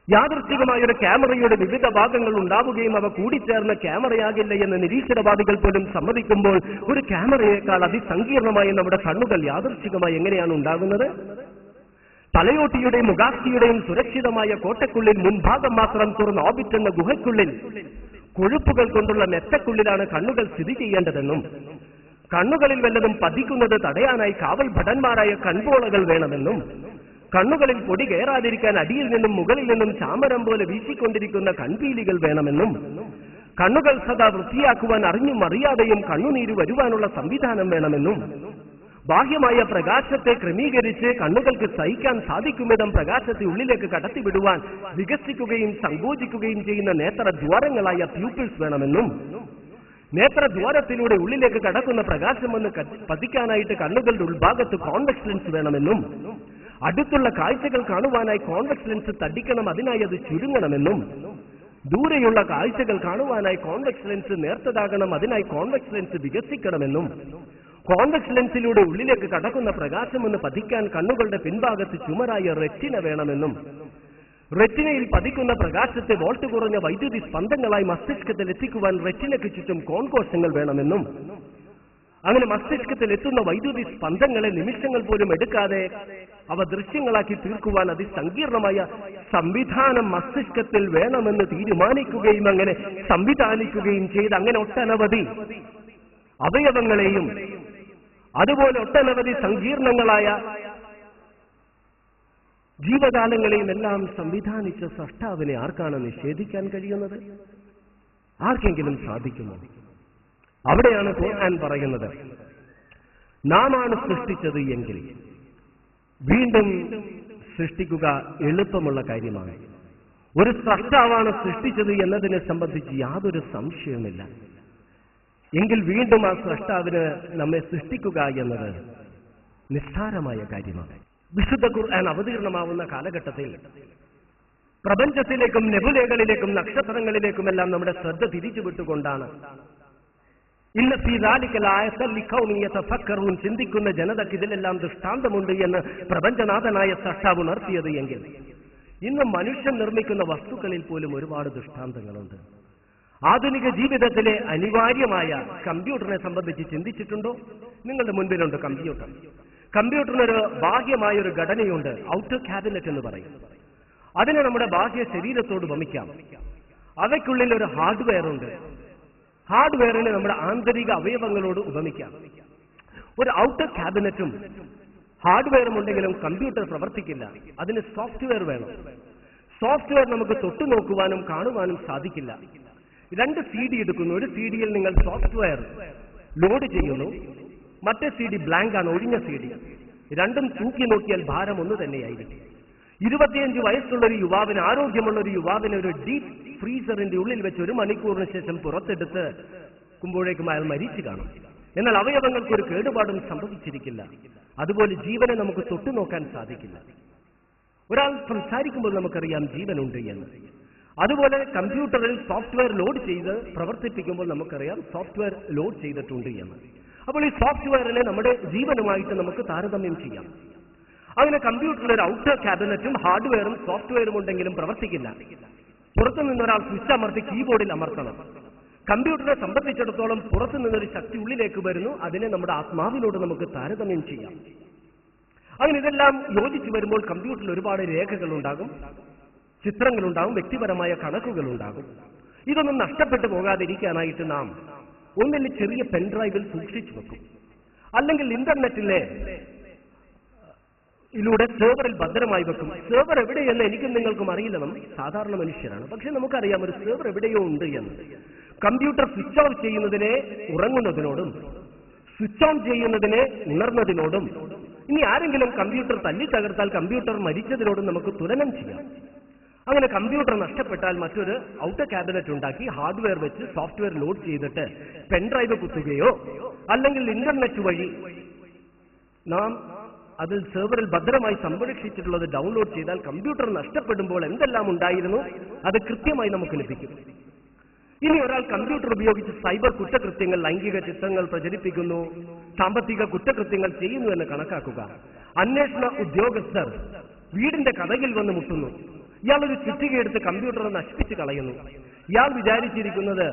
യാദൃച്ഛികമായ ഒരു ക്യാമറയുടെ വിവിധ ഭാഗങ്ങൾ ഉണ്ടാവുകയും അവ കൂടിച്ചേർന്ന ക്യാമറയാകില്ല എന്ന് നിരീക്ഷണവാദികൾ പോലും സമ്മതിക്കുമ്പോൾ ഒരു ക്യാമറയേക്കാൾ അതിസങ്കീർണമായി നമ്മുടെ കണ്ണുകൾ യാദൃശ്ചികമായി എങ്ങനെയാണ് ഉണ്ടാകുന്നത്? തലയോട്ടിയുടെയും മുഖാസ്തിയുടെയും സുരക്ഷിതമായ കോട്ടക്കുള്ളിൽ മുൻഭാഗം മാത്രം തുറന്ന ഓബിറ്റ് എന്ന ഗുഹയ്ക്കുള്ളിൽ കൊഴുപ്പുകൾ കൊണ്ടുള്ള മെത്തക്കുള്ളിലാണ് കണ്ണുകൾ സ്ഥിതി ചെയ്യേണ്ടതെന്നും കണ്ണുകളിൽ വല്ലതും പതിക്കുന്നത് തടയാനായി കാവൽ ഭടന്മാരായ കൺപോളകൾ വേണമെന്നും കണ്ണുകളിൽ പൊടി കയറാതിരിക്കാൻ അടിയിൽ നിന്നും മുകളിൽ നിന്നും ചാമരം പോലെ വീശിക്കൊണ്ടിരിക്കുന്ന കൺപീലികൾ വേണമെന്നും കണ്ണുകൾ സദാ വൃത്തിയാക്കുവാൻ അറിഞ്ഞും അറിയാതെയും കണ്ണുനീര് വരുവാനുള്ള സംവിധാനം വേണമെന്നും ബാഹ്യമായ പ്രകാശത്തെ ക്രമീകരിച്ച് കണ്ണുകൾക്ക് സഹിക്കാൻ സാധിക്കുമിടം പ്രകാശത്തെ ഉള്ളിലേക്ക് കടത്തിവിടുവാൻ വികസിക്കുകയും സങ്കോചിക്കുകയും ചെയ്യുന്ന നേത്രദ്വാരങ്ങളായ പ്യൂപ്പിൾസ് വേണമെന്നും നേത്രദ്വാരത്തിലൂടെ ഉള്ളിലേക്ക് കടക്കുന്ന പ്രകാശം വന്ന് പതിക്കാനായിട്ട് കണ്ണുകളുടെ ഉൾഭാഗത്ത് കോൺവെക്സ് ലെൻസ് വേണമെന്നും അടുത്തുള്ള കാഴ്ചകൾ കാണുവാനായി കോൺവെക്സ് ലെൻസ് തടിക്കണം അതിനായി അത് ചുരുങ്ങണമെന്നും ദൂരെയുള്ള കാഴ്ചകൾ കാണുവാനായി കോൺവെക്സ് ലെൻസ് നേർത്തതാകണം അതിനായി കോൺവെക്സ് ലെൻസ് വികസിക്കണമെന്നും കോൺവെക്സ് ലെൻസിലൂടെ ഉള്ളിലേക്ക് കടക്കുന്ന പ്രകാശം ഒന്ന് പതിക്കാൻ കണ്ണുകളുടെ പിൻഭാഗത്ത് ചുമരായ റെറ്റിന വേണമെന്നും റെറ്റിനയിൽ പതിക്കുന്ന പ്രകാശത്തെ വോൾട്ട് കുറഞ്ഞ വൈദ്യുതി സ്പന്ദങ്ങളായി മസ്തിഷ്കത്തിൽ എത്തിക്കുവാൻ റെറ്റിനയ്ക്ക് ചുറ്റും കോൺകോശങ്ങൾ വേണമെന്നും അങ്ങനെ മസ്തിഷ്കത്തിൽ എത്തുന്ന വൈദ്യുതി സ്പന്ദങ്ങളെ നിമിഷങ്ങൾ പോലും എടുക്കാതെ അവ ദൃശ്യങ്ങളാക്കി തീർക്കുവാൻ അതിസങ്കീർണമായ സംവിധാനം മസ്തിഷ്കത്തിൽ വേണമെന്ന് തീരുമാനിക്കുകയും അങ്ങനെ സംവിധാനിക്കുകയും ചെയ്ത് അങ്ങനെ ഒട്ടനവധി അവയവങ്ങളെയും അതുപോലെ ഒട്ടനവധി സങ്കീർണങ്ങളായ ജീവകാലങ്ങളെയും എല്ലാം സംവിധാനിച്ച സൃഷ്ടാവിനെ ആർക്കാണ് നിഷേധിക്കാൻ കഴിയുന്നത്? ആർക്കെങ്കിലും സാധിക്കുമോ? അവിടെയാണ് ഖുർആൻ പറയുന്നത്. നാമാണ് സൃഷ്ടിച്ചത് എങ്കിൽ വീണ്ടും സൃഷ്ടിക്കുക എളുപ്പമുള്ള കാര്യമാണ്. ഒരു സൃഷ്ടാവാണ് സൃഷ്ടിച്ചത് എന്നതിനെ സംബന്ധിച്ച് യാതൊരു സംശയവുമില്ല. എങ്കിൽ വീണ്ടും ആ സൃഷ്ടാവിന് നമ്മെ സൃഷ്ടിക്കുക എന്നത് നിസ്സാരമായ കാര്യമാണ്. വിശുദ്ധ ഖുർആൻ അവതീർണമാവുന്ന കാലഘട്ടത്തിൽ പ്രപഞ്ചത്തിലേക്കും നെബുലകളിലേക്കും നക്ഷത്രങ്ങളിലേക്കുമെല്ലാം നമ്മുടെ ശ്രദ്ധ തിരിച്ചുവിട്ടുകൊണ്ടാണ് ഇന്ന ഫീദാലിക്കലായത്തല്ലിക്കൗമിയത്തഫക്കറൂൻ ചിന്തിക്കുന്ന ജനതയ്ക്ക് ഇതിലെല്ലാം ദൃഷ്ടാന്തമുണ്ട് എന്ന് പ്രപഞ്ചനാഥനായ സഷ്ടാവ് ഉണർത്തിയത് എങ്കിൽ ഇന്ന് മനുഷ്യൻ നിർമ്മിക്കുന്ന വസ്തുക്കളിൽ പോലും ഒരുപാട് ദൃഷ്ടാന്തങ്ങളുണ്ട്. ആധുനിക ജീവിതത്തിലെ അനിവാര്യമായ കമ്പ്യൂട്ടറിനെ സംബന്ധിച്ച് ചിന്തിച്ചിട്ടുണ്ടോ? നിങ്ങളുടെ മുൻപിലുണ്ട് കമ്പ്യൂട്ടർ. കമ്പ്യൂട്ടറിനൊരു ബാഹ്യമായ ഒരു ഘടനയുണ്ട് ഔട്ടർ ക്യാബിനറ്റ് എന്ന് പറയും. അതിനെ നമ്മുടെ ബാഹ്യ ശരീരത്തോട് വമിക്കാം. അവയ്ക്കുള്ളിൽ ഒരു ഹാർഡ്വെയർ ഉണ്ട് ഹാർഡ്വെയറിനെ നമ്മുടെ ആന്തരിക അവയവങ്ങളോട് ഉപമിക്കാം. ഒരു ഔട്ടർ ക്യാബിനറ്റും ഹാർഡ്വെയറും ഉണ്ടെങ്കിലും കമ്പ്യൂട്ടർ പ്രവർത്തിക്കില്ല. അതിന് സോഫ്റ്റ്വെയർ വേണം. സോഫ്റ്റ്വെയർ നമുക്ക് തൊട്ടു നോക്കുവാനും കാണുവാനും സാധിക്കില്ല. രണ്ട് സി ഡി എടുക്കുന്നു. ഒരു സി ഡിയിൽ നിങ്ങൾ സോഫ്റ്റ്വെയർ ലോഡ് ചെയ്യുന്നു. മറ്റേ സി ഡി ബ്ലാങ്ക് ആണ് ഒഴിഞ്ഞ സി ഡി. രണ്ടും തൂക്കി നോക്കിയാൽ ഭാരം ഒന്ന് തന്നെയായിരിക്കും. ഇരുപത്തിയഞ്ച് വയസ്സുള്ള ഒരു യുവാവിന് ആരോഗ്യമുള്ള ഒരു യുവാവിന് ഒരു ഡീപ് ഫ്രീസറിന്റെ ഉള്ളിൽ വെച്ച് ഒരു മണിക്കൂറിന് ശേഷം പുറത്തെടുത്ത് കുമ്പോഴേക്കും അയാൾ മരിച്ചു കാണും. എന്നാൽ അവയവങ്ങൾക്ക് ഒരു കേടുപാടും സംഭവിച്ചിരിക്കില്ല. അതുപോലെ ജീവനെ നമുക്ക് തൊട്ടു നോക്കാൻ സാധിക്കില്ല. ഒരാൾ സംസാരിക്കുമ്പോൾ നമുക്കറിയാം ജീവനുണ്ട് എന്ന്. അതുപോലെ കമ്പ്യൂട്ടറിൽ സോഫ്റ്റ്വെയർ ലോഡ് ചെയ്ത് പ്രവർത്തിപ്പിക്കുമ്പോൾ നമുക്കറിയാം സോഫ്റ്റ്വെയർ ലോഡ് ചെയ്തിട്ടുണ്ട് എന്ന്. അപ്പോൾ ഈ സോഫ്റ്റ്വെയറിനെ നമ്മുടെ ജീവനുമായിട്ട് നമുക്ക് താരതമ്യം ചെയ്യാം. അങ്ങനെ കമ്പ്യൂട്ടറിൽ ഒരു ഔട്ടർ ക്യാബിനറ്റും ഹാർഡ്വെയറും സോഫ്റ്റ്വെയറും ഉണ്ടെങ്കിലും പ്രവർത്തിക്കില്ല. പുറത്തു നിന്നൊരാൾ സ്വിച്ച് അമർത്തി കീബോർഡിൽ അമർത്തണം. കമ്പ്യൂട്ടറെ സംബന്ധിച്ചിടത്തോളം പുറത്തു നിന്നൊരു ശക്തി ഉള്ളിലേക്ക് വരുന്നു അതിനെ നമ്മുടെ ആത്മാവിനോട് നമുക്ക് താരതമ്യം ചെയ്യാം. അങ്ങനെ ഇതെല്ലാം യോജിച്ചു വരുമ്പോൾ കമ്പ്യൂട്ടറിൽ ഒരുപാട് രേഖകൾ ഉണ്ടാകും ചിത്രങ്ങളുണ്ടാകും വ്യക്തിപരമായ കണക്കുകൾ ഉണ്ടാകും. ഇതൊന്നും നഷ്ടപ്പെട്ടു പോകാതിരിക്കാനായിട്ട് നാം ഒന്നിൽ ചെറിയ പെൻഡ്രൈവിൽ സൂക്ഷിച്ചു വെക്കും. അല്ലെങ്കിൽ ഇന്റർനെറ്റിലെ ഇതിലൂടെ സെർവറിൽ ഭദ്രമായി വെക്കും. സെർവർ എവിടെയെന്ന് എനിക്കും നിങ്ങൾക്കും അറിയില്ല. നമ്മൾ സാധാരണ മനുഷ്യരാണ്. പക്ഷെ നമുക്കറിയാം ഒരു സെർവർ എവിടെയോ ഉണ്ട് എന്ന്. കമ്പ്യൂട്ടർ സ്വിച്ച് ഓഫ് ചെയ്യുന്നതിനെ ഉറങ്ങുന്നതിനോടും സ്വിച്ച് ഓൺ ചെയ്യുന്നതിനെ ഉണർന്നതിനോടും ഇനി ആരെങ്കിലും കമ്പ്യൂട്ടർ തല്ലി തകർത്താൽ കമ്പ്യൂട്ടർ മരിച്ചതിനോടും നമുക്ക് തുലനം ചെയ്യാം. അങ്ങനെ കമ്പ്യൂട്ടർ നഷ്ടപ്പെട്ടാൽ മറ്റൊരു ഔട്ടർ ക്യാബിനറ്റ് ഉണ്ടാക്കി ഹാർഡ്വെയർ വെച്ച് സോഫ്റ്റ്വെയർ ലോഡ് ചെയ്തിട്ട് പെൻഡ്രൈവ് കുത്തുകയോ അല്ലെങ്കിൽ ഇന്റർനെറ്റ് വഴി നാം അതിൽ സെർവറിൽ ഭദ്രമായി സംരക്ഷിച്ചിട്ടുള്ളത് ഡൗൺലോഡ് ചെയ്താൽ കമ്പ്യൂട്ടർ നഷ്ടപ്പെടുമ്പോൾ എന്തെല്ലാം ഉണ്ടായിരുന്നു? അത് കൃത്യമായി നമുക്ക് ലഭിക്കും. ഇനി ഒരാൾ കമ്പ്യൂട്ടർ ഉപയോഗിച്ച് സൈബർ കുറ്റകൃത്യങ്ങൾ ലൈംഗിക ചിത്രങ്ങൾ പ്രചരിപ്പിക്കുന്നു സാമ്പത്തിക കുറ്റകൃത്യങ്ങൾ ചെയ്യുന്നു എന്ന് കണക്കാക്കുക. അന്വേഷണ ഉദ്യോഗസ്ഥർ വീടിന്റെ കഥകിൽ വന്ന് മുട്ടുന്നു. ഇയാൾ ഒരു ചുറ്റികയെടുത്ത് കമ്പ്യൂട്ടർ നശിപ്പിച്ച് കളയുന്നു. ഇയാൾ വിചാരിച്ചിരിക്കുന്നത്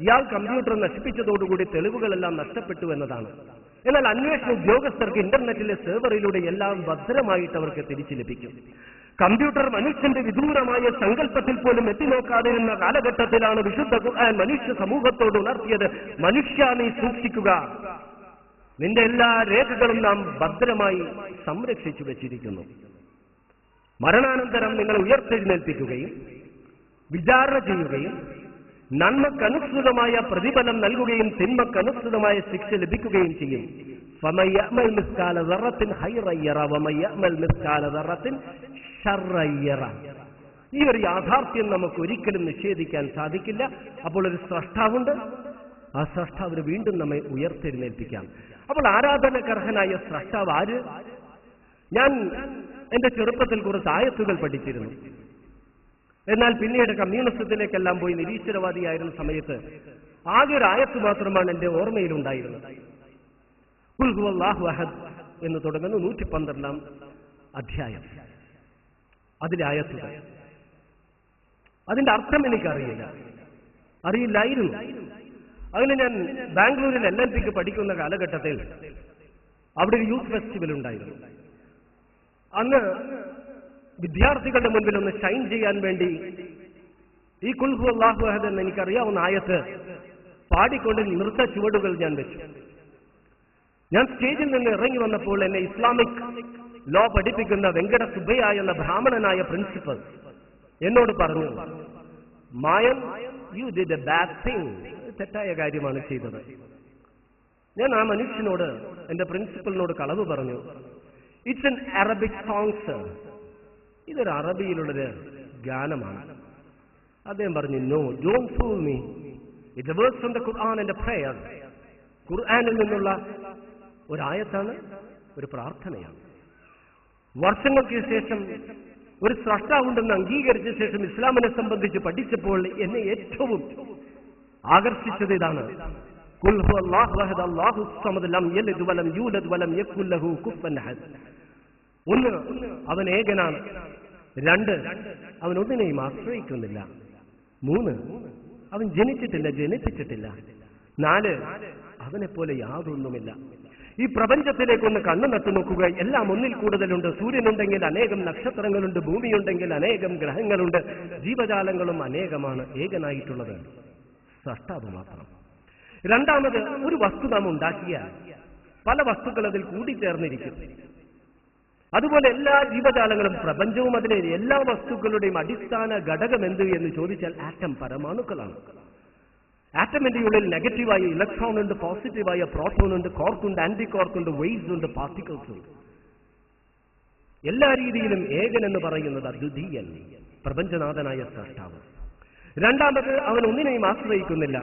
ഇയാൾ കമ്പ്യൂട്ടർ നശിപ്പിച്ചതോടുകൂടി തെളിവുകളെല്ലാം നഷ്ടപ്പെട്ടു എന്നതാണ്. എന്നാൽ അന്വേഷണ ഉദ്യോഗസ്ഥർക്ക് ഇന്റർനെറ്റിലെ സെർവറിലൂടെ എല്ലാം ഭദ്രമായിട്ട് അവർക്ക് തിരിച്ചു ലഭിക്കും. കമ്പ്യൂട്ടർ മനുഷ്യന്റെ വിദൂരമായ സങ്കല്പത്തിൽ പോലും എത്തിനോക്കാതിരുന്ന കാലഘട്ടത്തിലാണ് വിശുദ്ധ ഖുർആൻ മനുഷ്യ സമൂഹത്തോട് ഉണർത്തിയത്. മനുഷ്യ നീ സൂക്ഷിക്കുക. നിന്റെ എല്ലാ രേഖകളും നാം ഭദ്രമായി സംരക്ഷിച്ചു വെച്ചിരിക്കുന്നു. മരണാനന്തരം നിങ്ങൾ ഉയർത്തെഴുന്നേൽപ്പിക്കുകയും വിചാരണ ചെയ്യുകയും നന്മക്കനുസൃതമായ പ്രതിഫലം നൽകുകയും തിന്മക്കനുസൃതമായ ശിക്ഷ ലഭിക്കുകയും ചെയ്യും. ഈ ഒരു യാഥാർത്ഥ്യം നമുക്ക് ഒരിക്കലും നിഷേധിക്കാൻ സാധിക്കില്ല. അപ്പോൾ ഒരു സ്രഷ്ടാവുണ്ട്. ആ സ്രഷ്ടാവിന് വീണ്ടും നമ്മെ ഉയർത്തെഴുന്നേൽപ്പിക്കാം. അപ്പോൾ ആരാധനകർഹനായ സ്രഷ്ടാവ് ആര്? ഞാൻ എന്റെ ചെറുപ്പത്തിൽ കുറച്ച് ആയത്തുകൾ പഠിച്ചിരുന്നു. എന്നാൽ പിന്നീട് കമ്മ്യൂണിസത്തിലേക്കെല്ലാം പോയി നിരീശ്വരവാദിയായിരുന്ന സമയത്ത് ആകെ ഒരു ആയത്ത് മാത്രമാണ് എന്റെ ഓർമ്മയിലുണ്ടായിരുന്നത്. "ഖുൽ ഹുവല്ലാഹു അഹദ് എന്ന് തുടങ്ങുന്ന നൂറ്റി പന്ത്രണ്ടാം അധ്യായം. അതിലെ ആയത്തുകൾ. അതിന്റെ അർത്ഥം എനിക്കറിയില്ല. അറിയില്ലായിരുന്നു. അങ്ങനെ ഞാൻ ബാംഗ്ലൂരിൽ എൽ എൽ പിക്ക് പഠിക്കുന്ന കാലഘട്ടത്തിൽ അവിടെ ഒരു യൂത്ത് ഫെസ്റ്റിവൽ ഉണ്ടായിരുന്നു. അന്ന് വിദ്യാർത്ഥികളുടെ മുൻപിൽ ഒന്ന് ഷൈൻ ചെയ്യാൻ വേണ്ടി ഈ കുൽഹു അള്ളാഹു അഹദ് എന്ന് എനിക്കറിയാവുന്ന ആയത്ത് പാടിക്കൊണ്ട് നൃത്ത ചുവടുകൾ ഞാൻ വെച്ചു. ഞാൻ സ്റ്റേജിൽ നിന്ന് ഇറങ്ങി വന്നപ്പോൾ എന്നെ ഇസ്ലാമിക് ലോ പഠിപ്പിക്കുന്ന വെങ്കട സുബയ്യ എന്ന ബ്രാഹ്മണനായ പ്രിൻസിപ്പൽ എന്നോട് പറഞ്ഞു Mayan you did a bad thing തെറ്റായ കാര്യമാണ് ചെയ്തത്. ഞാൻ ആ മനുഷ്യനോട് എന്റെ പ്രിൻസിപ്പലിനോട് കളവ് പറഞ്ഞു it's an Arabic song sir ഇതൊരു അറബിയിലുള്ളൊരു ഗാനമാണ്. അദ്ദേഹം പറഞ്ഞു no don't fool me from the Quran ഖുർആാനിൽ നിന്നുള്ള ഒരായത്താണ് ഒരു പ്രാർത്ഥനയാണ്. വർഷങ്ങൾക്ക് ശേഷം ഒരു സ്രഷ്ടാവുണ്ടെന്ന് അംഗീകരിച്ച ശേഷം ഇസ്ലാമിനെ സംബന്ധിച്ച് പഠിച്ചപ്പോൾ എന്നെ ഏറ്റവും ആകർഷിച്ചത് ഇതാണ്. ഖുൽ ഹു അല്ലാഹു അഹദ് അല്ലാഹു സമദ് ലം യലിദ് വലം യൂലദ് വലം യകുൽ ലഹു കുഫുവൻ ഒന്ന് അവൻ ഏകനാണ്. രണ്ട് അവൻ ഒന്നിനെയും ആശ്രയിക്കുന്നില്ല. മൂന്ന് അവൻ ജനിച്ചിട്ടില്ല ജനിപ്പിച്ചിട്ടില്ല നാല് അവനെ പോലെ യാതൊന്നുമില്ല. ഈ പ്രപഞ്ചത്തിലേക്ക് ഒന്ന് കണ്ണു നട്ടു നോക്കുക. എല്ലാം ഒന്നിൽ കൂടുതലുണ്ട്. സൂര്യനുണ്ടെങ്കിൽ അനേകം നക്ഷത്രങ്ങളുണ്ട്. ഭൂമിയുണ്ടെങ്കിൽ അനേകം ഗ്രഹങ്ങളുണ്ട്. ജീവജാലങ്ങളും അനേകമാണ്. ഏകനായിട്ടുള്ളത് സഷ്ടാവ് മാത്രം. രണ്ടാമത് ഒരു വസ്തു നാം ഉണ്ടാക്കിയാൽ പല വസ്തുക്കൾ അതിൽ കൂടിച്ചേർന്നിരിക്കും. അതുപോലെ എല്ലാ ജീവജാലങ്ങളും പ്രപഞ്ചവും അതിലെ എല്ലാ വസ്തുക്കളുടെയും അടിസ്ഥാന ഘടകം എന്ത് എന്ന് ചോദിച്ചാൽ ആറ്റം പരമാണുക്കളാണ്. ആറ്റമിന്റെ ഉള്ളിൽ നെഗറ്റീവായ ഇലക്ട്രോൺ ഉണ്ട് പോസിറ്റീവായ പ്രോട്ടോൺ ഉണ്ട് കോർക്കുണ്ട് ആന്റി കോർക്കുണ്ട് വെയ്സ് ഉണ്ട് പാർട്ടിക്കിൾസ് ഉണ്ട്. എല്ലാ രീതിയിലും ഏകൻ എന്ന് പറയുന്നത് അദ്വിതീയൻ പ്രപഞ്ചനാഥനായ സ്രഷ്ടാവ് രണ്ടാമത് അവൻ ഒന്നിനെയും ആശ്രയിക്കുന്നില്ല.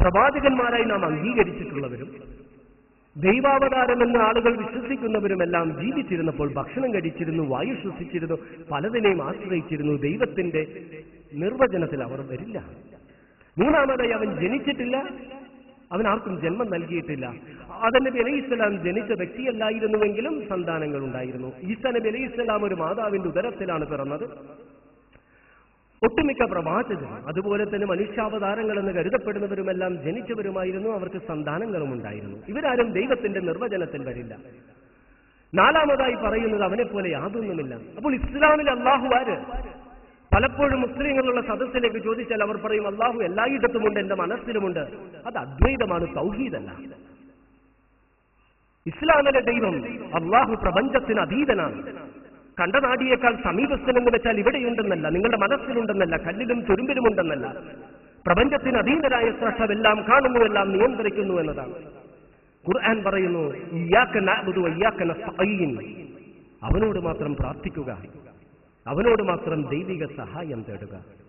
പ്രവാചകന്മാരായി നാം അംഗീകരിച്ചിട്ടുള്ളവരും ദൈവാവതാരമെന്ന് ആളുകൾ വിശ്വസിക്കുന്നവരുമെല്ലാം ജീവിച്ചിരുന്നപ്പോൾ ഭക്ഷണം കഴിച്ചിരുന്നു വായു ശ്വസിച്ചിരുന്നു പലതിനെയും ആശ്രയിച്ചിരുന്നു. ദൈവത്തിന്റെ നിർവചനത്തിൽ അവർ വരില്ല. മൂന്നാമതായി അവൻ ജനിച്ചിട്ടില്ല. അവൻ ആർക്കും ജന്മം നൽകിയിട്ടില്ല. അതന്നെ അലൈഹി ഇസ്ലാം ജനിച്ച വ്യക്തിയല്ലായിരുന്നുവെങ്കിലും സന്താനങ്ങൾ ഉണ്ടായിരുന്നു. ഈസ നബി അലൈഹി ഇസ്ലാം ഒരു മാതാവിന്റെ ഉദരത്തിലാണ് പിറന്നത്. ഒട്ടുമിക്ക പ്രവാചകരും അതുപോലെ തന്നെ മനുഷ്യാവതാരങ്ങൾ എന്ന് കരുതപ്പെടുന്നവരുമെല്ലാം ജനിച്ചവരുമായിരുന്നു അവർക്ക് സന്താനങ്ങളും ഉണ്ടായിരുന്നു ഇവരാരും ദൈവത്തിന്റെ നിർവചനത്തിൽ വരില്ല. നാലാമതായി പറയുന്നത് അവനെ പോലെ യാതൊന്നുമില്ല. അപ്പോൾ ഇസ്ലാമിൽ അള്ളാഹു ആര്? പലപ്പോഴും മുസ്ലിങ്ങളുള്ള സദസ്സിലേക്ക് ചോദിച്ചാൽ അവർ പറയും അള്ളാഹു എല്ലായിടത്തുമുണ്ട് എന്റെ മനസ്സിലുമുണ്ട്. അത് അദ്വൈതമാണ് തൗഹീദല്ല. ഇസ്ലാമിലെ ദൈവം അള്ളാഹു പ്രപഞ്ചത്തിന് അതീതനാണ്. കണ്ടനാടിയേക്കാൾ സമീപസ്ഥനെന്ന് വെച്ചാൽ ഇവിടെയുണ്ടെന്നല്ല നിങ്ങളുടെ മനസ്സിലുണ്ടെന്നല്ല കല്ലിലും തുരുമ്പിലും ഉണ്ടെന്നല്ല പ്രപഞ്ചത്തിന് അധീനരായ സ്രഷ്ടമെല്ലാം കാണുന്നു എല്ലാം നിയന്ത്രിക്കുന്നു എന്നതാണ്. ഖുർആൻ പറയുന്നു അവനോട് മാത്രം പ്രാർത്ഥിക്കുക. അവനോട് മാത്രം ദൈവിക സഹായം തേടുക.